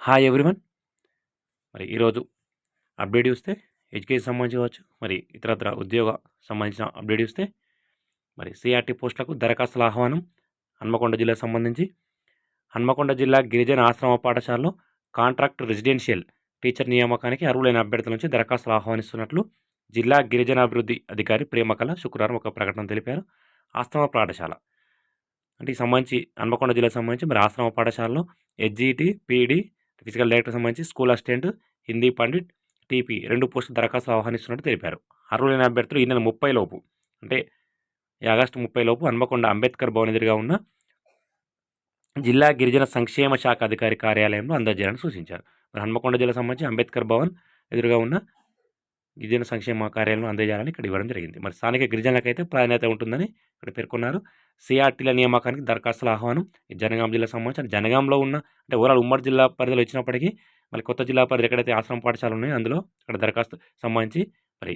Hi everyone మరి ఈరోజు update చూస్తే ఎడ్యుకేషన్ సంబంధించి కావచ్చు మరి ఇతరత్ర ఉద్యోగ సంబంధించిన అప్డేట్ చూస్తే మరి సిఆర్టీ పోస్టులకు దరఖాస్తుల ఆహ్వానం హన్మకొండ జిల్లాకు సంబంధించి. హన్మకొండ జిల్లా గిరిజన ఆశ్రమ పాఠశాలలో కాంట్రాక్ట్ రెసిడెన్షియల్ టీచర్ నియామకానికి అర్హులైన అభ్యర్థుల నుంచి దరఖాస్తులు ఆహ్వానిస్తున్నట్లు జిల్లా గిరిజనాభివృద్ధి అధికారి ప్రేమకళ శుక్రవారం ఒక ప్రకటన తెలిపారు. ఆశ్రమ పాఠశాల అంటే ఈ సంబంధించి హన్మకొండ జిల్లాకు సంబంధించి మరి ఆశ్రమ పాఠశాలలో హెచ్జిటి పీడీ ఫిజికల్ డైరెక్టర్ సంబంధించి school assistant Hindi pandit TP రెండు పోస్టులు దరఖాస్తు ఆహ్వానిస్తున్నట్టు తెలిపారు. అర్హులైన అభ్యర్థులు ఈ నెల ముప్పై లోపు అంటే ఆగస్టు ముప్పై లోపు హన్మకొండ అంబేద్కర్ భవన్ ఎదురుగా ఉన్న జిల్లా గిరిజన సంక్షేమ శాఖ అధికారి కార్యాలయంలో అందజేయాలని సూచించారు. మరి హన్మకొండ జిల్లా సంబంధించి అంబేద్కర్ భవన్ ఎదురుగా ఉన్న గిరిజన సంక్షేమ కార్యాలయం అందజేయాలని ఇక్కడ ఇవ్వడం జరిగింది. మరి స్థానిక గిరిజనులకైతే ప్రాధాన్యత ఉంటుందని ఇక్కడ పేర్కొన్నారు. సిఆర్టీల నియామకానికి దరఖాస్తుల ఆహ్వానం జనగాం జిల్లా సంబంధించి జనగాంలో ఉన్న అంటే ఓవరాల్ ఉమ్మడి జిల్లా పరిధిలో ఇచ్చినప్పటికీ మళ్ళీ కొత్త జిల్లా పరిధి ఎక్కడైతే ఆశ్రమ పాఠశాల ఉన్నాయో అందులో ఇక్కడ దరఖాస్తు సంబంధించి మరి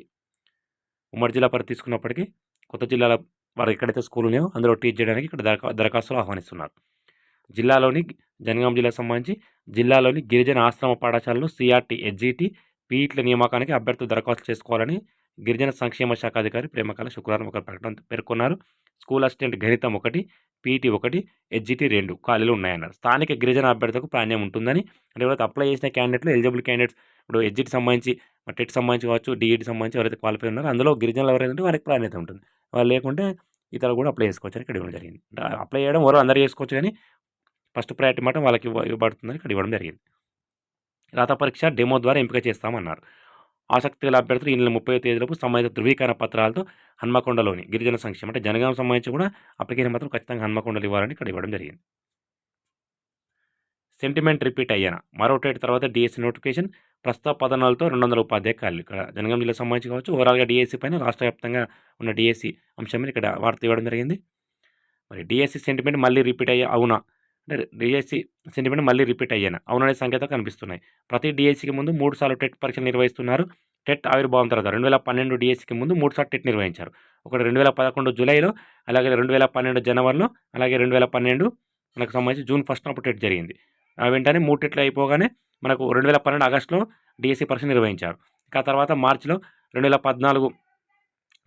ఉమ్మడి జిల్లా పరిధి తీసుకున్నప్పటికీ కొత్త జిల్లాల వారు ఎక్కడైతే స్కూల్ ఉన్నాయో అందులో టీచ్ చేయడానికి ఇక్కడ దరఖాస్తులు ఆహ్వానిస్తున్నారు. జిల్లాలోని జనగాం జిల్లాకు సంబంధించి జిల్లాలోని గిరిజన ఆశ్రమ పాఠశాలలో సిఆర్టీ హెచ్జిటి పీఈట్ల నియామకానికి అభ్యర్థులు దరఖాస్తు చేసుకోవాలని గిరిజన సంక్షేమ శాఖ అధికారి ప్రేమకాల శుక్రవారం ఒక ప్రకటన పేర్కొన్నారు. స్కూల్ అసిస్టెంట్ గణితం ఒకటి పీఈటీ ఒకటి హెచ్జిటి రెండు ఖాళీలు ఉన్నాయన్నారు. స్థానిక గిరిజన అభ్యర్థులకు ప్రాణ్యం ఉంటుందని అంటే ఎవరైతే అప్లై చేసిన క్యాండిడేట్లు ఎలిజిబుల్ క్యాండిడేట్స్ ఇప్పుడు హెచ్జిటి సంబంధించి టెట్ సంబంధించి కావచ్చు డిఈడి సంబంధించి ఎవరైతే క్వాలిఫై ఉన్నారో అందులో గిరిజనులు ఎవరైతే వారికి ప్రాణ్యత ఉంటుంది. వాళ్ళు లేకుంటే ఇతరులు కూడా అప్లై చేసుకోవచ్చు అని ఇక్కడ ఇవ్వడం జరిగింది. అప్లై చేయడం ఎవరు అందరూ చేసుకోవచ్చు కానీ ఫస్ట్ ప్రయారిటీ మాట వాళ్ళకి ఇవ్వబడుతుందని ఇక్కడ ఇవ్వడం జరిగింది. రాత పరీక్ష డెమో ద్వారా ఎంపిక చేస్తామన్నారు. ఆసక్తి గల అభ్యర్థులు ఈ నెల ముప్పై తేదీలోపు సంబంధిత ధృవీకరణ పత్రాలతో హన్మకొండలోని గిరిజన సంక్షేమం అంటే జనగాం సంబంధించి కూడా అప్లికేషన్ మాత్రం ఖచ్చితంగా హన్మకొండలు ఇవ్వాలని ఇక్కడ ఇవ్వడం జరిగింది. సెంటిమెంట్ రిపీట్ అయ్యాను? మరో టేట్ తర్వాత డిఎస్సి నోటిఫికేషన్ ప్రస్తుత పదనాలతో రెండు వందల ఉపాధ్యాయ ఖాళీలు ఇక్కడ జనగాం జిల్లా సంబంధించి కావచ్చు ఓవరాల్గా డిఎస్సీ పైన రాష్ట్ర వ్యాప్తంగా ఉన్న డిఎస్సీ అంశం మీద ఇక్కడ వార్త ఇవ్వడం జరిగింది. మరి డిఎస్సీ సెంటిమెంట్ మళ్ళీ రిపీట్ అయ్యే అవునా? అంటే డిఎస్సి సెంటిమెంట్ మళ్ళీ రిపీట్ అయ్యాను. అవుననే సంకేతం కనిపిస్తున్నాయి. ప్రతి డిఎస్సికి ముందు మూడు సార్లు టెట్ పరీక్షలు నిర్వహిస్తున్నారు. టెట్ ఆవిర్భావం తర్వాత రెండు వేల పన్నెండు డిఎస్సికి ముందు మూడు సార్లు టెట్ నిర్వహించారు. ఒకటి రెండు వేల పదకొండు జూలైలో అలాగే రెండు వేల పన్నెండు జనవరిలో అలాగే రెండు వేల పన్నెండు మనకు సంబంధించి జూన్ ఫస్ట్ అప్పుడు టెట్ జరిగింది. వెంటనే మూడు టెట్లు అయిపోగానే మనకు రెండు వేల పన్నెండు ఆగస్టులో డిఎస్సి పరీక్ష నిర్వహించారు. ఇంకా తర్వాత మార్చిలో రెండు వేల పద్నాలుగు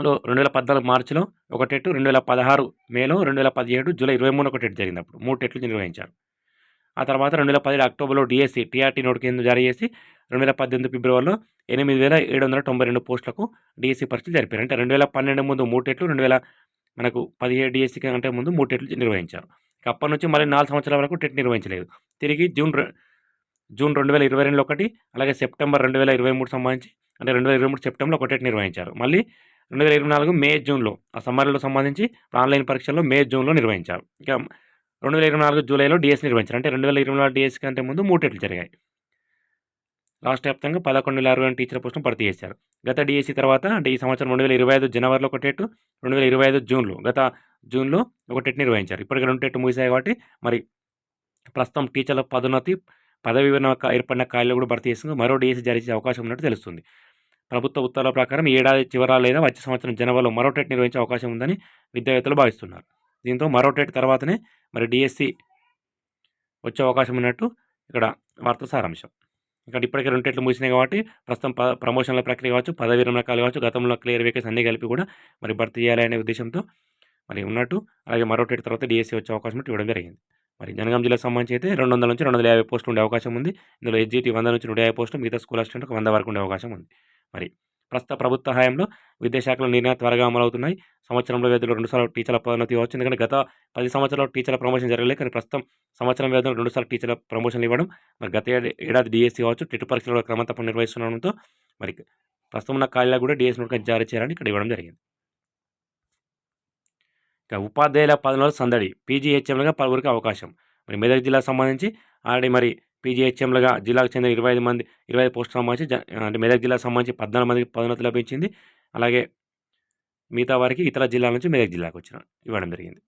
లో రెండు వేల పద్నాలుగు మార్చిలో ఒక టెట్ రెండు వేల పదహారు మేలో రెండు వేల పదిహేడు జూలై ఇరవై మూడు ఒక టెట్ జరిగింది అప్పుడు మూడు టెట్లు నిర్వహించారు. ఆ తర్వాత రెండు వేల పదిహేడు అక్టోబర్లో డిఎస్సి టీఆర్టీ నోటిఫికేషన్ జారీ చేసి రెండు వేల పద్దెనిమిది ఫిబ్రవరిలో ఎనిమిది వేల ఏడు వందల తొంభై రెండు పోస్టులకు డిఎస్సి పరీక్షలు జరిపారు. అంటే రెండు వేల పన్నెండు ముందు మూడు టెట్లు రెండు వేల మనకు పదిహేడు డిఎస్సి కంటే ముందు మూడు టెట్లు నిర్వహించారు. అప్పటి నుంచి మళ్ళీ నాలుగు సంవత్సరాల వరకు టెట్ నిర్వహించలేదు. తిరిగి జూన్ జూన్ రెండు వేల ఇరవై రెండులో ఒకటి అలాగే సెప్టెంబర్ రెండు వేల ఇరవై మూడు సంబంధించి అంటే రెండు వేల ఇరవై మూడు సెప్టెంబర్లో ఒక టెట్ నిర్వహించారు. మళ్ళీ రెండు వేల ఇరవై నాలుగు మే జూన్లో ఆ సమ్మర్లో సంబంధించి ఆన్లైన్ పరీక్షల్లో మే జూన్లో నిర్వహించారు. ఇక రెండు వేల ఇరవై నాలుగు జూలైలో డిఎస్ నిర్వహించారు. అంటే రెండు వేల ఇరవై నాలుగు డిఎస్ కంటే ముందు మూడు జరిగాయి. రాష్ట్ర వ్యాప్తంగా పదకొండు వేల అరవై టీచర్ పోస్టును భర్తీ చేశారు. గత డిఎస్సి తర్వాత అంటే ఈ సంవత్సరం రెండు వేల ఇరవై ఐదు జనవరిలో ఒక టెట్ రెండు వేల ఇరవై ఐదు జూన్లో గత జూన్లో ఒక టెట్ నిర్వహించారు. ఇప్పటికి రెండు టెట్ ముగిశాయి కాబట్టి మరి ప్రస్తుతం టీచర్ల పదోన్నతి పదవి విరమణ ఏర్పడిన కాయలు కూడా భర్తీ చేస్తుంది మరో డిఎస్సి జారీ చేసే అవకాశం ఉన్నట్టు తెలుస్తుంది. ప్రభుత్వ ఉత్తర్వుల ప్రకారం ఏడాది చివర లేదా వచ్చే సంవత్సరం జనవరిలో మరో టెట్ నిర్వహించే అవకాశం ఉందని విద్యావేత్తలు భావిస్తున్నారు. దీంతో మరో టెట్ తర్వాతనే మరి డిఎస్సి వచ్చే అవకాశం ఉన్నట్టు ఇక్కడ వార్త సారాంశం. ఇక్కడ ఇప్పటికే రెండు టెట్లు ముగిసినాయి కాబట్టి ప్రస్తుతం ప ప్రమోషన్ల ప్రక్రియ కావచ్చు పదవి రకాలు కావచ్చు గతంలో క్లియర్ వేకేస్ అన్నీ కలిపి కూడా మరి భర్తీ చేయాలనే ఉద్దేశంతో మరి ఉన్నట్టు అలాగే మరో టెట్ తర్వాత డిఎస్సి వచ్చే అవకాశం ఉంటే ఇవ్వడం జరిగింది. మరి జనగాం జిల్లా సంబంధించి అయితే రెండు వందల నుంచి రెండు వందల యాభై పోస్టులు ఉండే అవకాశం ఉంది. ఇందులో హెచ్జిటి వంద నుంచి నూట యాభై పోస్టులు మిగతా స్కూల్ అసిస్టెంట్ వంద వరకు ఉండే అవకాశం ఉంది. మరి ప్రస్తుత ప్రభుత్వ హయాంలో విద్యాశాఖలో నిర్ణయాలు త్వరగా అమలవుతున్నాయి. సంవత్సరంలో వ్యవధిలో రెండుసార్లు టీచర్ల పదోన్నతి ఇవ్వచ్చు. ఎందుకంటే గత పది సంవత్సరాలు టీచర్ల ప్రమోషన్ జరగలేదు. కానీ ప్రస్తుతం సంవత్సరం వ్యవధిలో రెండుసార్లు టీచర్ల ప్రమోషన్లు ఇవ్వడం మరి గత ఏడాది డిఎస్సీ కావచ్చు టెట్ పరీక్షలు క్రమం తప్పని నిర్వహిస్తుండడంతో మరి ప్రస్తుతం ఉన్న ఖాళీలో కూడా డిఎస్ నోటిఫికేషన్ జారీ చేయాలని ఇక్కడ ఇవ్వడం జరిగింది. ఇక ఉపాధ్యాయుల పదనలో సందడి పీజీహెచ్ఎంలుగా పలువురికి అవకాశం. మరి మెదక్ జిల్లాకు సంబంధించి ఆల్రెడీ మరి పీజీహెచ్ఎంలుగా జిల్లాకు చెందిన ఇరవై ఐదు మంది ఇరవై ఐదు పోస్టులకు సంబంధించి అంటే మెదక్ జిల్లాకు సంబంధించి పద్నాలుగు మందికి పదోన్నతి లభించింది. అలాగే మిగతా వారికి ఇతర జిల్లాల నుంచి మెదక్ జిల్లాకు వచ్చిన ఇవ్వడం జరిగింది.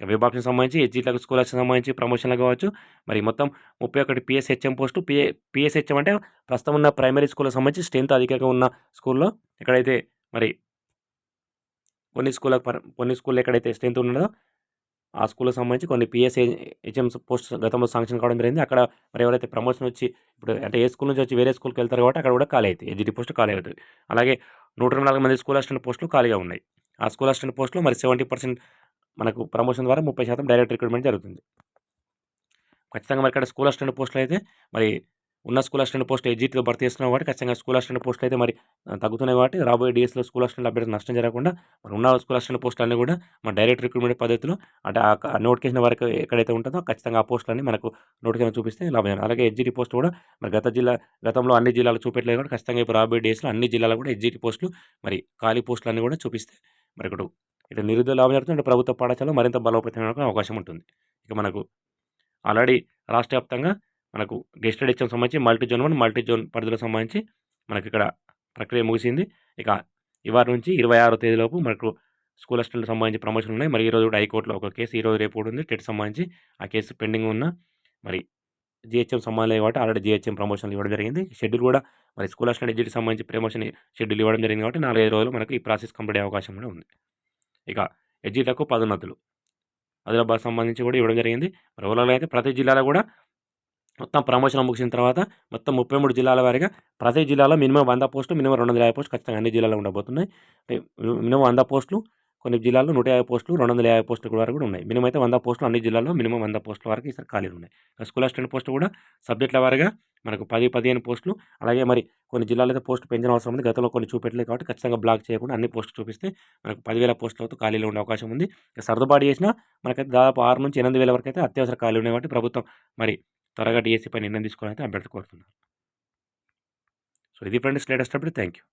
ఇక వెబ్ ఆప్షన్ సంబంధించి హెచ్జీలకు స్కూల్ సంబంధించి ప్రమోషన్లు కావచ్చు. మరి మొత్తం ముప్పై ఒకటి పిఎస్హెచ్ఎం పోస్టు పిఏ పిఎస్హెచ్ఎం అంటే ప్రస్తుతం ఉన్న ప్రైమరీ స్కూల్కి సంబంధించి స్ట్రెంత్ అధికంగా ఉన్న స్కూల్లో ఎక్కడైతే మరి కొన్ని స్కూళ్ళకు కొన్ని స్కూల్లో ఎక్కడైతే స్ట్రెంత్ ఉన్నదో ఆ స్కూల్‌కి సంబంధించి కొన్ని పిఎస్‌ఏ హెచ్ఎంస్ పోస్ట్ గతంలో శాంక్షన్ కావడం జరిగింది. అక్కడ మరి ఎవరైతే ప్రమోషన్ వచ్చి ఇప్పుడు అంటే ఏ స్కూల్ నుంచి వచ్చి వేరే స్కూల్‌కెళ్తారు కాబట్టి అక్కడ కూడా ఖాళీ అయితాయి. ఎడ్జిటి పోస్ట్ ఖాళీ అవుతుంది అలాగే 124 మంది స్కూల్ అసిస్టెంట్ పోస్టులు ఖాళీగా ఉన్నాయి. ఆ స్కూల్ అసిస్టెంట్ పోస్టులు మరి 70% మనకు ప్రమోషన్ ద్వారా 30% డైరెక్ట్ రిక్రూట్‌మెంట్ జరుగుతుంది. ఖచ్చితంగా మరి ఇక్కడ స్కూల్ అసిస్టెంట్ పోస్టులు అయితే మరి ఉన్న స్కూల్ అసిస్టెంట్ పోస్ట్ ఎడ్జిటిలో భర్తీ చేస్తున్నాం కాబట్టి ఖచ్చితంగా స్కూల్ అసిస్టెంట్ పోస్ట్ అయితే మరి తగ్గుతున్నాయి కాబట్టి రాబోయే డేస్‌లో స్కూల్ అసిస్టెంట్ అభ్యర్థి నష్టం జరగకుండా మరి ఉన్న స్కూల్ అసిస్టెంట్ పోస్టులన్నీ కూడా మన డైరెక్ట్ రిక్రూట్‌మెంట్ పద్ధతిలో అంటే ఆ నోటిఫికేషన్ వరకు ఎక్కడైతే ఉంటుందో ఖచ్చితంగా ఆ పోస్టులన్నీ మనకు నోటిఫికేషన్ చూపిస్తే లాభం. అలాగే ఎడ్జిటి పోస్ట్ కూడా మరి గత జిల్లా గతంలో అన్ని జిల్లాలు చూపెట్టలేదు కాబట్టి ఖచ్చితంగా ఇప్పుడు రాబోయే డేస్‌లో అన్ని జిల్లాలో కూడా ఎగ్జిటి పోస్టులు మరి ఖాళీ పోస్టులన్నీ కూడా చూపిస్తే మరి ఇక్కడ ఇటు నిరుద్యోగ లాభం జరుగుతుంది. ప్రభుత్వ పాఠశాలలో మరింత బలోపేతమైన అవకాశం ఉంటుంది. ఇక మనకు ఆల్రెడీ రాష్ట్ర వ్యాప్తంగా మనకు గెస్టెడ్ హెచ్ఎం సంబంధించి multi zone one multi zone పరిధిలో సంబంధించి మనకిక్కడ ప్రక్రియ ముగిసింది. ఇక ఇవాళ నుంచి 26వ తేదీలోపు మనకు స్కూల్ అసిస్టెంట్ సంబంధించి ప్రమోషన్లు ఉన్నాయి. మరి ఈరోజు కూడా హైకోర్టులో ఒక కేసు ఈరోజు రేపు కూడా ఉంది. టెట్ సంబంధించి ఆ కేసు పెండింగ్ ఉన్న మరి జీహెచ్ఎం సంబంధం కాబట్టి ఆల్రెడీ జీహెచ్ఎం ప్రమోషన్లు ఇవ్వడం జరిగింది. షెడ్యూల్ కూడా మరి స్కూల్ అసిస్టెంట్ ఎడ్జిటికి సంబంధించి ప్రమోషన్ షెడ్యూల్ ఇవ్వడం జరిగింది కాబట్టి 4, 5 రోజులు మనకు ఈ ప్రాసెస్ కంప్లీట్ అయ్యే అవకాశం కూడా ఉంది. ఇక ఎడ్జిలకు పదోన్నతులు ఆదిలాబాద్ సంబంధించి కూడా ఇవ్వడం జరిగింది. మరి ఓవరాల్‌గా అయితే ప్రతి జిల్లాలో కూడా మొత్తం ప్రమోషన్ ముగిసిన తర్వాత మొత్తం 33 జిల్లాల వారిగా ప్రతి జిల్లాలో మినిమం వంద పోస్టులు, మినిమమ్ 250 పోస్టులు ఖచ్చితంగా అన్ని జిల్లాలో ఉండబోతున్నాయి. మినిమం వంద పోస్టులు కొన్ని జిల్లాల్లో 150 పోస్టులు, రెండు వందల యాభై పోస్టులు వరకు కూడా ఉన్నాయి. మినిమం అయితే వంద పోస్టులు అన్ని జిల్లాల్లో మినిమం వంద పోస్టుల వరకు ఈసారి ఖాళీలు ఉన్నాయి. స్కూల్ అసిస్టెంట్ పోస్ట్ కూడా సబ్జెక్టుల వారిగా మనకు 10, 15 పోస్టులు అలాగే మరి కొన్ని జిల్లాలో అయితే పోస్ట్ పెంచిన అవసరం ఉంది. గతంలో కొన్ని చూపెట్టలేదు కాబట్టి ఖచ్చితంగా బ్లాక్ చేయకుండా అన్ని పోస్టులు చూపిస్తే మనకు 10,000 పోస్టులతో ఖాళీలు ఉండే అవకాశం ఉంది. ఇక సర్దుబాటు చేసినా మనకైతే దాదాపు 6-8,000 వరకు అయితే అత్యవసర ఖాళీలు ఉన్నాయి కాబట్టి ప్రభుత్వం మరి త్వరగా డీఎస్సీపై నిర్ణయం తీసుకోవాలని అభ్యర్థి కోరుతున్నారు. సో ఇది friends latest update. Thank you.